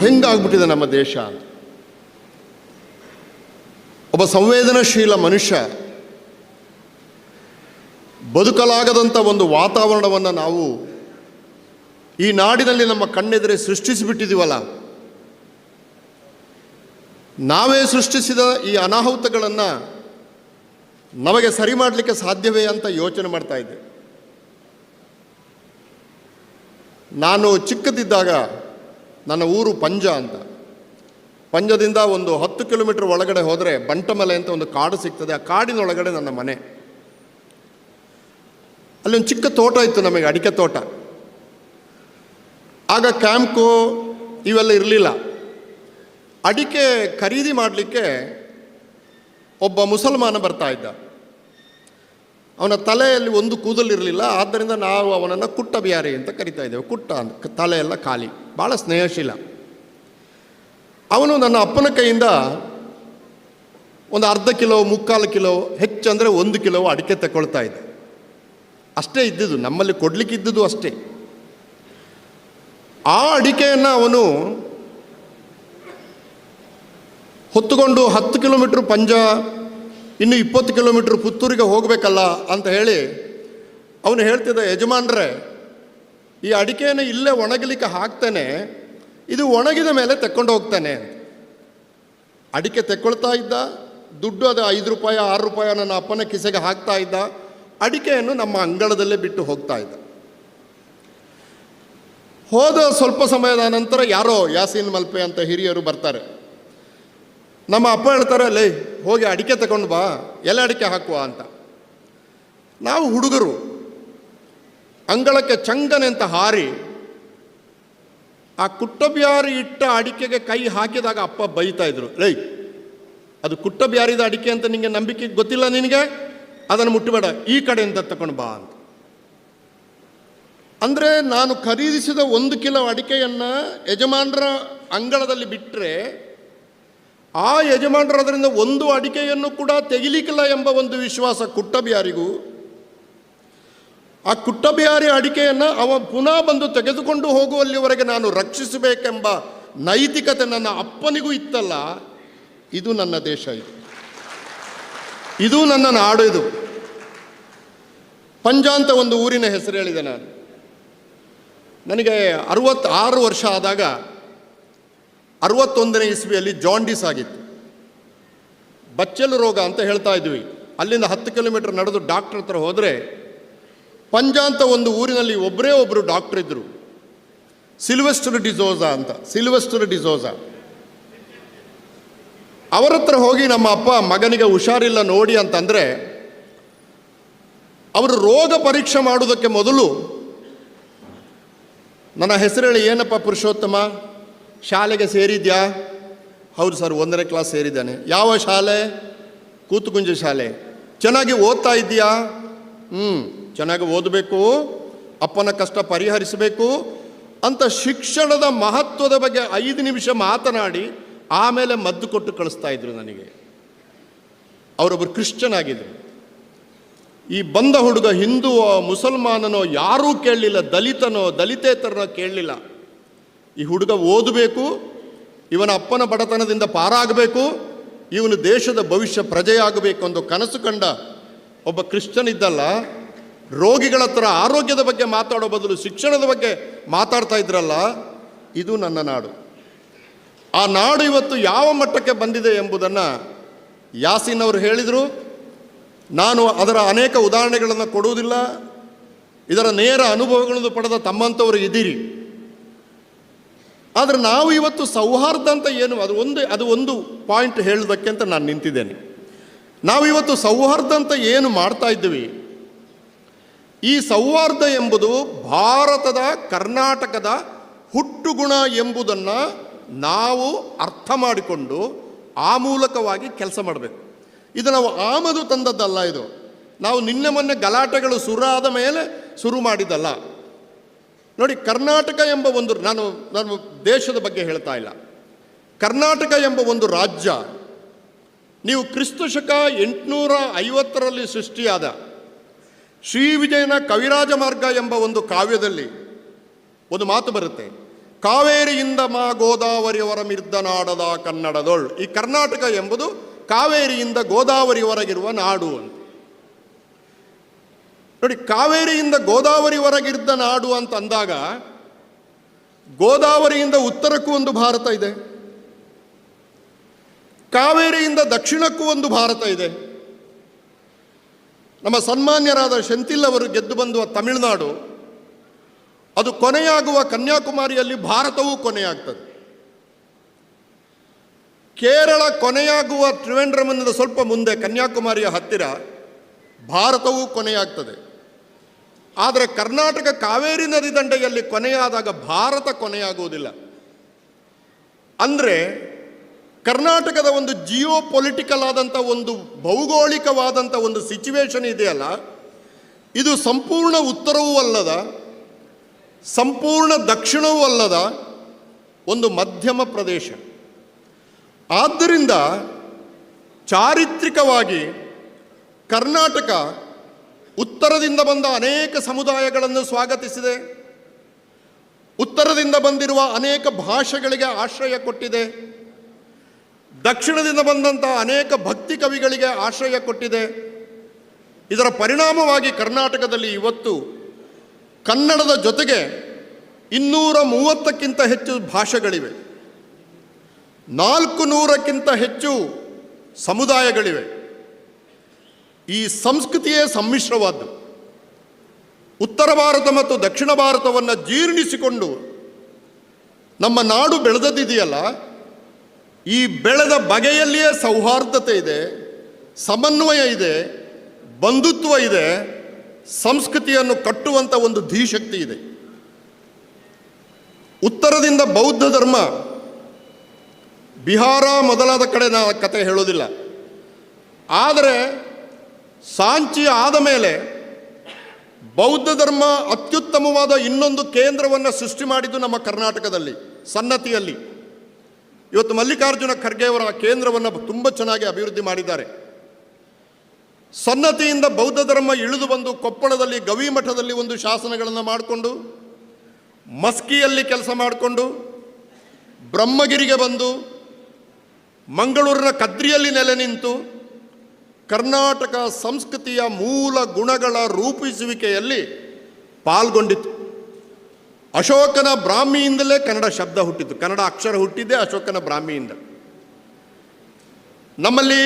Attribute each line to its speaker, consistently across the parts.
Speaker 1: ಹೆಂಗಾಗ್ಬಿಟ್ಟಿದೆ ನಮ್ಮ ದೇಶ ಒಬ್ಬ ಸಂವೇದನಶೀಲ ಮನುಷ್ಯ ಬದುಕಲಾಗದಂಥ ಒಂದು ವಾತಾವರಣವನ್ನು ನಾವು ಈ ನಾಡಿನಲ್ಲಿ ನಮ್ಮ ಕಣ್ಣೆದುರೆ ಸೃಷ್ಟಿಸಿಬಿಟ್ಟಿದ್ದೀವಲ್ಲ ನಾವೇ ಸೃಷ್ಟಿಸಿದ ಈ ಅನಾಹುತಗಳನ್ನು ನಮಗೆ ಸರಿ ಮಾಡಲಿಕ್ಕೆ ಸಾಧ್ಯವೇ ಅಂತ ಯೋಚನೆ ಮಾಡ್ತಾ ಇದ್ದೆ. ನಾನು ಚಿಕ್ಕದಿದ್ದಾಗ ನನ್ನ ಊರು ಪಂಜ ಅಂತ. ಪಂಜದಿಂದ ಒಂದು ಹತ್ತು ಕಿಲೋಮೀಟರ್ ಒಳಗಡೆ ಹೋದರೆ ಬಂಟಮಲೆ ಅಂತ ಒಂದು ಕಾಡು ಸಿಗ್ತದೆ. ಆ ಕಾಡಿನೊಳಗಡೆ ನನ್ನ ಮನೆ. ಅಲ್ಲಿ ಒಂದು ಚಿಕ್ಕ ತೋಟ ಇತ್ತು ನಮಗೆ, ಅಡಿಕೆ ತೋಟ. ಆಗ ಕ್ಯಾಂಪು ಇವೆಲ್ಲ ಇರಲಿಲ್ಲ. ಅಡಿಕೆ ಖರೀದಿ ಮಾಡಲಿಕ್ಕೆ ಒಬ್ಬ ಮುಸಲ್ಮಾನ ಬರ್ತಾ ಇದ್ದ. ಅವನ ತಲೆಯಲ್ಲಿ ಒಂದು ಕೂದಲಿರಲಿಲ್ಲ. ಆದ್ದರಿಂದ ನಾವು ಅವನನ್ನು ಕುಟ್ಟ ಬಿಹಾರಿ ಅಂತ ಕರಿತಾ ಇದ್ದೇವೆ. ಕುಟ್ಟ ಅಂತ ತಲೆಯೆಲ್ಲ ಖಾಲಿ. ಭಾಳ ಸ್ನೇಹಶೀಲ. ಅವನು ನನ್ನ ಅಪ್ಪನ ಕೈಯಿಂದ ಒಂದು ಅರ್ಧ ಕಿಲೋ, ಮುಕ್ಕಾಲು ಕಿಲೋ ಹೆಚ್ಚಂದರೆ ಒಂದು ಕಿಲೋ ಅಡಿಕೆ ತಗೊಳ್ತಾ ಇದ್ದೆ ಅಷ್ಟೇ ಇದ್ದಿದ್ದು, ನಮ್ಮಲ್ಲಿ ಕೊಡ್ಲಿಕ್ಕೆ ಇದ್ದುದು ಅಷ್ಟೇ. ಆ ಅಡಿಕೆಯನ್ನು ಅವನು ಹೊತ್ತುಕೊಂಡು ಹತ್ತು ಕಿಲೋಮೀಟ್ರ್ ಪಂಜ, ಇನ್ನು ಇಪ್ಪತ್ತು ಕಿಲೋಮೀಟ್ರ್ ಪುತ್ತೂರಿಗೆ ಹೋಗಬೇಕಲ್ಲ ಅಂತ ಹೇಳಿ ಅವನು ಹೇಳ್ತಿದ್ದ ಯಜಮಾನ್ರೆ ಈ ಅಡಿಕೆಯನ್ನು ಇಲ್ಲೇ ಒಣಗಲಿಕ್ಕೆ ಹಾಕ್ತಾನೆ, ಇದು ಒಣಗಿದ ಮೇಲೆ ತೆಕ್ಕೊಂಡು ಹೋಗ್ತಾನೆ ಅಡಿಕೆ ತೆಕ್ಕೊಳ್ತಾ ಇದ್ದ, ದುಡ್ಡು ಅದು ಐದು ರೂಪಾಯಿ, ಆರು ರೂಪಾಯಿ ನನ್ನ ಅಪ್ಪನ ಕಿಸೆಗೆ ಹಾಕ್ತಾ ಇದ್ದ, ಅಡಿಕೆಯನ್ನು ನಮ್ಮ ಅಂಗಳದಲ್ಲೇ ಬಿಟ್ಟು ಹೋಗ್ತಾ ಇದ್ದ. ಹೋದ ಸ್ವಲ್ಪ ಸಮಯದ ನಂತರ ಯಾರೋ ಯಾಸೀನ್ ಮಲ್ಪೆ ಅಂತ ಹಿರಿಯರು ಬರ್ತಾರೆ. ನಮ್ಮ ಅಪ್ಪ ಹೇಳ್ತಾರೆ, ಲೇ, ಹೋಗಿ ಅಡಿಕೆ ತಗೊಂಡು ಬಾ ಎಲ್ಲ ಅಡಿಕೆ ಹಾಕುವ ಅಂತ. ನಾವು ಹುಡುಗರು ಅಂಗಳಕ್ಕೆ ಚಂಗನೆ ಅಂತ ಹಾರಿ, ಆ ಕುಟ್ಟಬ್ಯಾರಿ ಇಟ್ಟ ಅಡಿಕೆಗೆ ಕೈ ಹಾಕಿದಾಗ ಅಪ್ಪ ಬೈತಾ ಇದ್ರು ಲೈ ಅದು ಕುಟ್ಟಬ್ಯಾರಿದ ಅಡಿಕೆ ಅಂತ ನಿಮಗೆ ನಂಬಿಕೆ ಗೊತ್ತಿಲ್ಲ ನಿನಗೆ? ಅದನ್ನು ಮುಟ್ಟಬೇಡ ಈ ಕಡೆಯಿಂದ ತಗೊಂಡು ಬಾ ಅಂತ. ಅಂದರೆ ನಾನು ಖರೀದಿಸಿದ ಒಂದು ಕಿಲೋ ಅಡಿಕೆಯನ್ನು ಯಜಮಾನರ ಅಂಗಳದಲ್ಲಿ ಬಿಟ್ಟರೆ ಆ ಯಜಮಾನರು ಅದರಿಂದ ಒಂದು ಅಡಿಕೆಯನ್ನು ಕೂಡ ತೆಗಿಲಿಕ್ಕಿಲ್ಲ ಎಂಬ ಒಂದು ವಿಶ್ವಾಸ ಕುಟ್ಟಬಿಯಾರಿಗೂ ಆ ಕುಟ್ಟಬಿಹಾರಿ ಅಡಿಕೆಯನ್ನು ಅವ ಪುನಃ ಬಂದು ತೆಗೆದುಕೊಂಡು ಹೋಗುವಲ್ಲಿವರೆಗೆ ನಾನು ರಕ್ಷಿಸಬೇಕೆಂಬ ನೈತಿಕತೆ ನನ್ನ ಅಪ್ಪನಿಗೂ ಇತ್ತಲ್ಲ, ಇದು ನನ್ನ ದೇಶ ಇದು. ಇದು ನನ್ನ ನಾಡು ಇದು. ಪಂಜಾಂತ ಒಂದು ಊರಿನ ಹೆಸರು ಹೇಳಿದೆ ನಾನು. ನನಗೆ ಅರವತ್ತಾರು ವರ್ಷ ಆದಾಗ ಅರವತ್ತೊಂದನೇ ಇಸ್ವಿಯಲ್ಲಿ ಜಾಂಡೀಸ್ ಆಗಿತ್ತು. ಬಚ್ಚಲು ರೋಗ ಅಂತ ಹೇಳ್ತಾ ಇದ್ವಿ. ಅಲ್ಲಿಂದ ಹತ್ತು ಕಿಲೋಮೀಟರ್ ನಡೆದು ಡಾಕ್ಟ್ರ್ ಹತ್ರ ಹೋದರೆ ಪಂಜ ಅಂತ ಒಂದು ಊರಿನಲ್ಲಿ ಒಬ್ಬರೇ ಒಬ್ಬರು ಡಾಕ್ಟರ್ ಇದ್ದರು ಸಿಲ್ವೆಸ್ಟರ್ ಡಿಸೋಜಾ ಅಂತ, ಸಿಲ್ವೆಸ್ಟರ್ ಡಿಸೋಜಾ ಅವರ ಹತ್ರ ಹೋಗಿ ನಮ್ಮ ಅಪ್ಪ, ಮಗನಿಗೆ ಹುಷಾರಿಲ್ಲ ನೋಡಿ ಅಂತಂದರೆ, ಅವರು ರೋಗ ಪರೀಕ್ಷೆ ಮಾಡುವುದಕ್ಕೆ ಮೊದಲು ನನ್ನ ಹೆಸರು ಹೇಳಿ ಏನಪ್ಪ ಪುರುಷೋತ್ತಮ? ಶಾಲೆಗೆ ಸೇರಿದ್ಯಾ? ಹೌದು ಸರ್, ಒಂದನೇ ಕ್ಲಾಸ್ ಸೇರಿದ್ದಾನೆ. ಯಾವ ಶಾಲೆ? ಕೂತುಕುಂಜ ಶಾಲೆ. ಚೆನ್ನಾಗಿ ಓದ್ತಾ ಇದ್ದೀಯಾ? ಹ್ಞೂ ಚೆನ್ನಾಗಿ ಓದಬೇಕು, ಅಪ್ಪನ ಕಷ್ಟ ಪರಿಹರಿಸಬೇಕು ಅಂತ ಶಿಕ್ಷಣದ ಮಹತ್ವದ ಬಗ್ಗೆ ಐದು ನಿಮಿಷ ಮಾತನಾಡಿ ಆಮೇಲೆ ಮದ್ದು ಕೊಟ್ಟು ಕಳಿಸ್ತಾ ಇದ್ರು ನನಗೆ. ಅವರೊಬ್ಬರು ಕ್ರಿಶ್ಚನ್ ಆಗಿದ್ರು ಈ ಬಂದ ಹುಡುಗ ಹಿಂದೂವೋ ಮುಸಲ್ಮಾನನೋ ಯಾರೂ ಕೇಳಲಿಲ್ಲ, ದಲಿತನೋ, ದಲಿತೇತರನೋ ಕೇಳಲಿಲ್ಲ. ಈ ಹುಡುಗ ಓದಬೇಕು, ಇವನ ಅಪ್ಪನ ಬಡತನದಿಂದ ಪಾರಾಗಬೇಕು, ಇವನು ದೇಶದ ಭವಿಷ್ಯ ಪ್ರಜೆಯಾಗಬೇಕು ಅಂತ ಕನಸು ಕಂಡ ಒಬ್ಬ ಕ್ರಿಶ್ಚನ್ ಇದ್ದಲ್ಲ ರೋಗಿಗಳ ಹತ್ರ ಆರೋಗ್ಯದ ಬಗ್ಗೆ ಮಾತಾಡೋ ಬದಲು ಶಿಕ್ಷಣದ ಬಗ್ಗೆ ಮಾತಾಡ್ತಾ ಇದ್ರಲ್ಲ, ಇದು ನನ್ನ ನಾಡು. ಆ ನಾಡು ಇವತ್ತು ಯಾವ ಮಟ್ಟಕ್ಕೆ ಬಂದಿದೆ ಎಂಬುದನ್ನು ಯಾಸಿನ್ ಅವರು ಹೇಳಿದರು. ನಾನು ಅದರ ಅನೇಕ ಉದಾಹರಣೆಗಳನ್ನು ಕೊಡುವುದಿಲ್ಲ. ಇದರ ನೇರ ಅನುಭವಗಳನ್ನು ಪಡೆದ ತಮ್ಮಂಥವರು ಇದ್ದೀರಿ. ಆದರೆ ನಾವು ಇವತ್ತು ಸೌಹಾರ್ದ ಅಂತ ಏನು, ಅದು ಒಂದು ಅದು ಒಂದು ಪಾಯಿಂಟ್ ಹೇಳೋದಕ್ಕೆ ಅಂತ ನಾನು ನಿಂತಿದ್ದೇನೆ. ನಾವು ಇವತ್ತು ಸೌಹಾರ್ದ ಅಂತ ಏನು ಮಾಡ್ತಾ ಇದ್ದೀವಿ ಈ ಸೌಹಾರ್ದ ಎಂಬುದು ಭಾರತದ ಕರ್ನಾಟಕದ ಹುಟ್ಟುಗುಣ ಎಂಬುದನ್ನು ನಾವು ಅರ್ಥ ಮಾಡಿಕೊಂಡು ಆ ಮೂಲಕವಾಗಿ ಕೆಲಸ ಮಾಡಬೇಕು. ಇದು ನಾವು ಆಮದು ತಂದದ್ದಲ್ಲ ಇದು. ನಾವು ನಿನ್ನೆ ಮೊನ್ನೆ ಗಲಾಟೆಗಳು ಸುರಾದ ಮೇಲೆ ಶುರು ಮಾಡಿದ್ದಲ್ಲ. ನೋಡಿ, ಕರ್ನಾಟಕ ಎಂಬ ಒಂದು ನಾನು ನಾನು ದೇಶದ ಬಗ್ಗೆ ಹೇಳ್ತಾ ಇಲ್ಲ. ಕರ್ನಾಟಕ ಎಂಬ ಒಂದು ರಾಜ್ಯ ನೀವು ಕ್ರಿಸ್ತ ಶಕ ಎಂಟುನೂರ ಐವತ್ತರಲ್ಲಿ ಸೃಷ್ಟಿಯಾದ ಶ್ರೀ ವಿಜಯನ ಕವಿರಾಜ ಮಾರ್ಗ ಎಂಬ ಒಂದು ಕಾವ್ಯದಲ್ಲಿ ಒಂದು ಮಾತು ಬರುತ್ತೆ. ಕಾವೇರಿಯಿಂದ ಮಾ ಗೋದಾವರಿಯವರ ಮಿರ್ದನಾಡದ ಕನ್ನಡದೊಳ್. ಈ ಕರ್ನಾಟಕ ಎಂಬುದು ಕಾವೇರಿಯಿಂದ ಗೋದಾವರಿವರೆಗಿರುವ ನಾಡು ಅಂತ. ನೋಡಿ, ಕಾವೇರಿಯಿಂದ ಗೋದಾವರಿವರೆಗಿದ್ದ ನಾಡು ಅಂತ ಅಂದಾಗ ಗೋದಾವರಿಯಿಂದ ಉತ್ತರಕ್ಕೂ ಒಂದು ಭಾರತ ಇದೆ. ಕಾವೇರಿಯಿಂದ ದಕ್ಷಿಣಕ್ಕೂ ಒಂದು ಭಾರತ ಇದೆ. ನಮ್ಮ ಸನ್ಮಾನ್ಯರಾದ ಶಂತಿಲ್ ಅವರು ಗೆದ್ದು ಬಂದುವ ತಮಿಳುನಾಡು, ಅದು ಕೊನೆಯಾಗುವ ಕನ್ಯಾಕುಮಾರಿಯಲ್ಲಿ ಭಾರತವೂ ಕೊನೆಯಾಗ್ತದೆ. ಕೇರಳ ಕೊನೆಯಾಗುವ ತ್ರಿವೇಂದ್ರಮನದ ಸ್ವಲ್ಪ ಮುಂದೆ, ಕನ್ಯಾಕುಮಾರಿಯ ಹತ್ತಿರ ಭಾರತವೂ ಕೊನೆಯಾಗ್ತದೆ. ಆದರೆ ಕರ್ನಾಟಕ ಕಾವೇರಿ ನದಿ ದಂಡೆಯಲ್ಲಿ ಕೊನೆಯಾದಾಗ ಭಾರತ ಕೊನೆಯಾಗುವುದಿಲ್ಲ. ಅಂದರೆ ಕರ್ನಾಟಕದ ಒಂದು ಜಿಯೋ ಪೊಲಿಟಿಕಲ್ ಆದಂಥ ಒಂದು ಭೌಗೋಳಿಕವಾದಂಥ ಒಂದು ಸಿಚುವೇಶನ್ ಇದೆಯಲ್ಲ, ಇದು ಸಂಪೂರ್ಣ ಉತ್ತರವೂ ಅಲ್ಲದ, ಸಂಪೂರ್ಣ ದಕ್ಷಿಣವೂ ಅಲ್ಲದ ಒಂದು ಮಧ್ಯಮ ಪ್ರದೇಶ. ಆದ್ದರಿಂದ ಚಾರಿತ್ರಿಕವಾಗಿ ಕರ್ನಾಟಕ ಉತ್ತರದಿಂದ ಬಂದ ಅನೇಕ ಸಮುದಾಯಗಳನ್ನು ಸ್ವಾಗತಿಸಿದೆ. ಉತ್ತರದಿಂದ ಬಂದಿರುವ ಅನೇಕ ಭಾಷೆಗಳಿಗೆ ಆಶ್ರಯ ಕೊಟ್ಟಿದೆ. ದಕ್ಷಿಣದಿಂದ ಬಂದಂಥ ಅನೇಕ ಭಕ್ತಿ ಕವಿಗಳಿಗೆ ಆಶ್ರಯ ಕೊಟ್ಟಿದೆ. ಇದರ ಪರಿಣಾಮವಾಗಿ ಕರ್ನಾಟಕದಲ್ಲಿ ಇವತ್ತು ಕನ್ನಡದ ಜೊತೆಗೆ ಇನ್ನೂರ ಮೂವತ್ತಕ್ಕಿಂತ ಹೆಚ್ಚು ಭಾಷೆಗಳಿವೆ. ನಾಲ್ಕು ನೂರಕ್ಕಿಂತ ಹೆಚ್ಚು ಸಮುದಾಯಗಳಿವೆ. ಈ ಸಂಸ್ಕೃತಿಯೇ ಸಮ್ಮಿಶ್ರವಾದ್ದು. ಉತ್ತರ ಭಾರತ ಮತ್ತು ದಕ್ಷಿಣ ಭಾರತವನ್ನು ಜೀರ್ಣಿಸಿಕೊಂಡು ನಮ್ಮ ನಾಡು ಬೆಳೆದದ್ದಿದೆಯಲ್ಲ ಈ ಬೆಳೆದ ಬಗೆಯಲ್ಲಿಯೇ ಸೌಹಾರ್ದತೆ ಇದೆ, ಸಮನ್ವಯ ಇದೆ, ಬಂಧುತ್ವ ಇದೆ, ಸಂಸ್ಕೃತಿಯನ್ನು ಕಟ್ಟುವಂಥ ಒಂದು ಧೀಶಕ್ತಿ ಇದೆ. ಉತ್ತರದಿಂದ ಬೌದ್ಧ ಧರ್ಮ, ಬಿಹಾರ ಮೊದಲಾದ ಕಡೆ ನಾ ಕತೆ ಹೇಳೋದಿಲ್ಲ. ಆದರೆ ಸಾಂಚಿ ಆದ ಮೇಲೆ ಬೌದ್ಧ ಧರ್ಮ ಅತ್ಯುತ್ತಮವಾದ ಇನ್ನೊಂದು ಕೇಂದ್ರವನ್ನು ಸೃಷ್ಟಿ ಮಾಡಿದ್ದು ನಮ್ಮ ಕರ್ನಾಟಕದಲ್ಲಿ, ಸನ್ನತಿಯಲ್ಲಿ. ಇವತ್ತು ಮಲ್ಲಿಕಾರ್ಜುನ ಖರ್ಗೆಯವರ ಕೇಂದ್ರವನ್ನು ತುಂಬ ಚೆನ್ನಾಗಿ ಅಭಿವೃದ್ಧಿ ಮಾಡಿದ್ದಾರೆ. ಸನ್ನತಿಯಿಂದ ಬೌದ್ಧ ಧರ್ಮ ಇಳಿದು ಬಂದು ಕೊಪ್ಪಳದಲ್ಲಿ ಗವಿಮಠದಲ್ಲಿ ಒಂದು ಶಾಸನಗಳನ್ನು ಮಾಡಿಕೊಂಡು, ಮಸ್ಕಿಯಲ್ಲಿ ಕೆಲಸ ಮಾಡಿಕೊಂಡು, ಬ್ರಹ್ಮಗಿರಿಗೆ ಬಂದು, ಮಂಗಳೂರಿನ ಕದ್ರಿಯಲ್ಲಿ ನೆಲೆ ನಿಂತು, ಕರ್ನಾಟಕ ಸಂಸ್ಕೃತಿಯ ಮೂಲ ಗುಣಗಳ ರೂಪಿಸುವಿಕೆಯಲ್ಲಿ ಪಾಲ್ಗೊಂಡಿತು ಅಶೋಕನ ಬ್ರಾಹ್ಮಿಯಿಂದಲೇ ಕನ್ನಡ ಶಬ್ದ ಹುಟ್ಟಿತು ಕನ್ನಡ ಅಕ್ಷರ ಹುಟ್ಟಿದ್ದೇ ಅಶೋಕನ ಬ್ರಾಹ್ಮಿಯಿಂದ. ನಮ್ಮಲ್ಲಿ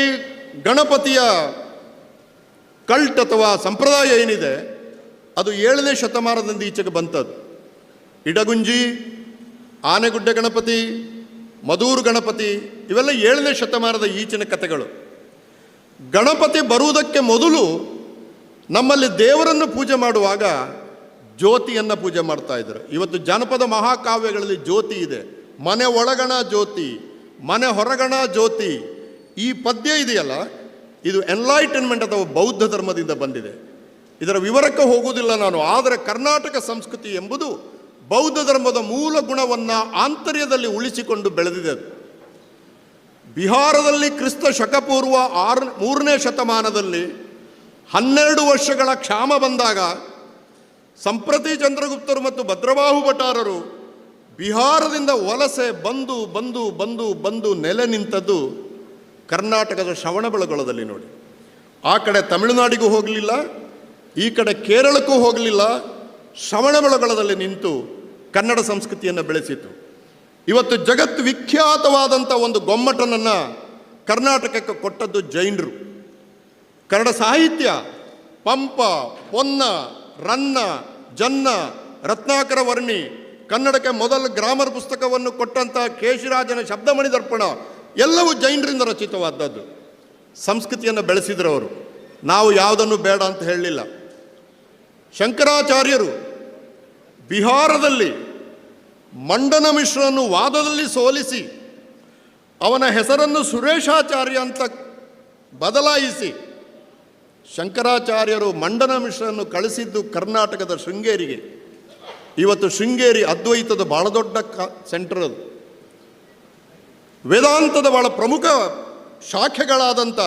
Speaker 1: ಗಣಪತಿಯ ಕಲ್ಟ್ ಅಥವಾ ಸಂಪ್ರದಾಯ ಏನಿದೆ, ಅದು ಏಳನೇ ಶತಮಾನದಿಂದ ಈಚೆಗೆ ಬಂತದ್ದು. ಇಡಗುಂಜಿ, ಆನೆಗುಡ್ಡೆ ಗಣಪತಿ ಮಧೂರು ಗಣಪತಿ, ಇವೆಲ್ಲ ಏಳನೇ ಶತಮಾನದ ಈಚಿನ ಕಥೆಗಳು. ಗಣಪತಿ ಬರುವುದಕ್ಕೆ ಮೊದಲು ನಮ್ಮಲ್ಲಿ ದೇವರನ್ನು ಪೂಜೆ ಮಾಡುವಾಗ ಜ್ಯೋತಿಯನ್ನು ಪೂಜೆ ಮಾಡ್ತಾ ಇದ್ದರು ಇವತ್ತು ಜಾನಪದ ಮಹಾಕಾವ್ಯಗಳಲ್ಲಿ ಜ್ಯೋತಿ ಇದೆ. ಮನೆ ಒಳಗಣ ಜ್ಯೋತಿ, ಮನೆ ಹೊರಗಣ ಜ್ಯೋತಿ, ಈ ಪದ್ಯ ಇದೆಯಲ್ಲ? ಇದು ಎನ್ಲೈಟನ್ಮೆಂಟ್ ಅಥವಾ ಬೌದ್ಧ ಧರ್ಮದಿಂದ ಬಂದಿದೆ. ಇದರ ವಿವರಕ್ಕೆ ಹೋಗುವುದಿಲ್ಲ ನಾನು, ಆದರೆ ಕರ್ನಾಟಕ ಸಂಸ್ಕೃತಿ ಎಂಬುದು ಬೌದ್ಧ ಧರ್ಮದ ಮೂಲ ಗುಣವನ್ನು ಆಂತರ್ಯದಲ್ಲಿ ಉಳಿಸಿಕೊಂಡು ಬೆಳೆದಿದೆ ಬಿಹಾರದಲ್ಲಿ ಕ್ರಿಸ್ತ ಶಕಪೂರ್ವ ಆರು ಮೂರನೇ ಶತಮಾನದಲ್ಲಿ ಹನ್ನೆರಡು ವರ್ಷಗಳ ಕ್ಷಾಮ ಬಂದಾಗ ಸಂಪ್ರತಿ ಚಂದ್ರಗುಪ್ತರು ಮತ್ತು ಭದ್ರಬಾಹು ಭಟಾರರು ಬಿಹಾರದಿಂದ ವಲಸೆ ಬಂದು ಬಂದು ಬಂದು ಬಂದು ನೆಲೆ ನಿಂತದ್ದು ಕರ್ನಾಟಕದ ಶ್ರವಣಬೆಳಗೊಳದಲ್ಲಿ ನೋಡಿ. ಆ ಕಡೆ ತಮಿಳುನಾಡಿಗೂ ಹೋಗಲಿಲ್ಲ, ಈ ಕಡೆ ಕೇರಳಕ್ಕೂ ಹೋಗಲಿಲ್ಲ, ಶ್ರವಣಬೆಳಗೊಳದಲ್ಲಿ ನಿಂತು ಕನ್ನಡ ಸಂಸ್ಕೃತಿಯನ್ನು ಬೆಳೆಸಿತು ಇವತ್ತು ಜಗತ್ ವಿಖ್ಯಾತವಾದಂಥ ಒಂದು ಗೊಮ್ಮಟನನ್ನು ಕರ್ನಾಟಕಕ್ಕೆ ಕೊಟ್ಟದ್ದು ಜೈನರು. ಕನ್ನಡ ಸಾಹಿತ್ಯ ಪಂಪ, ಪೊನ್ನ ರನ್ನ, ಜನ್ನ, ರತ್ನಾಕರ ವರ್ಣಿ, ಕನ್ನಡಕ್ಕೆ ಮೊದಲ ಗ್ರಾಮರ್ ಪುಸ್ತಕವನ್ನು ಕೊಟ್ಟಂಥ ಕೇಶಿರಾಜನ ಶಬ್ದಮಣಿ ದರ್ಪಣ ಎಲ್ಲವೂ ಜೈನರಿಂದ ರಚಿತವಾದದ್ದು. ಸಂಸ್ಕೃತಿಯನ್ನು ಬೆಳೆಸಿದ್ರು ಅವರು. ನಾವು ಯಾವುದನ್ನು ಬೇಡ ಅಂತ ಹೇಳಲಿಲ್ಲ. ಶಂಕರಾಚಾರ್ಯರು ಬಿಹಾರದಲ್ಲಿ ಮಂಡನ ಮಿಶ್ರನ್ನು ವಾದದಲ್ಲಿ ಸೋಲಿಸಿ ಅವನ ಹೆಸರನ್ನು ಸುರೇಶಾಚಾರ್ಯ ಅಂತ ಬದಲಾಯಿಸಿ ಶಂಕರಾಚಾರ್ಯರು ಮಂಡನ ಮಿಶ್ರನ್ನು ಕಳಿಸಿದ್ದು ಕರ್ನಾಟಕದ ಶೃಂಗೇರಿಗೆ. ಇವತ್ತು ಶೃಂಗೇರಿ ಅದ್ವೈತದ ಬಹಳ ದೊಡ್ಡ ಕ ಸೆಂಟರ್ ಅದು. ವೇದಾಂತದ ಬಹಳ ಪ್ರಮುಖ ಶಾಖೆಗಳಾದಂಥ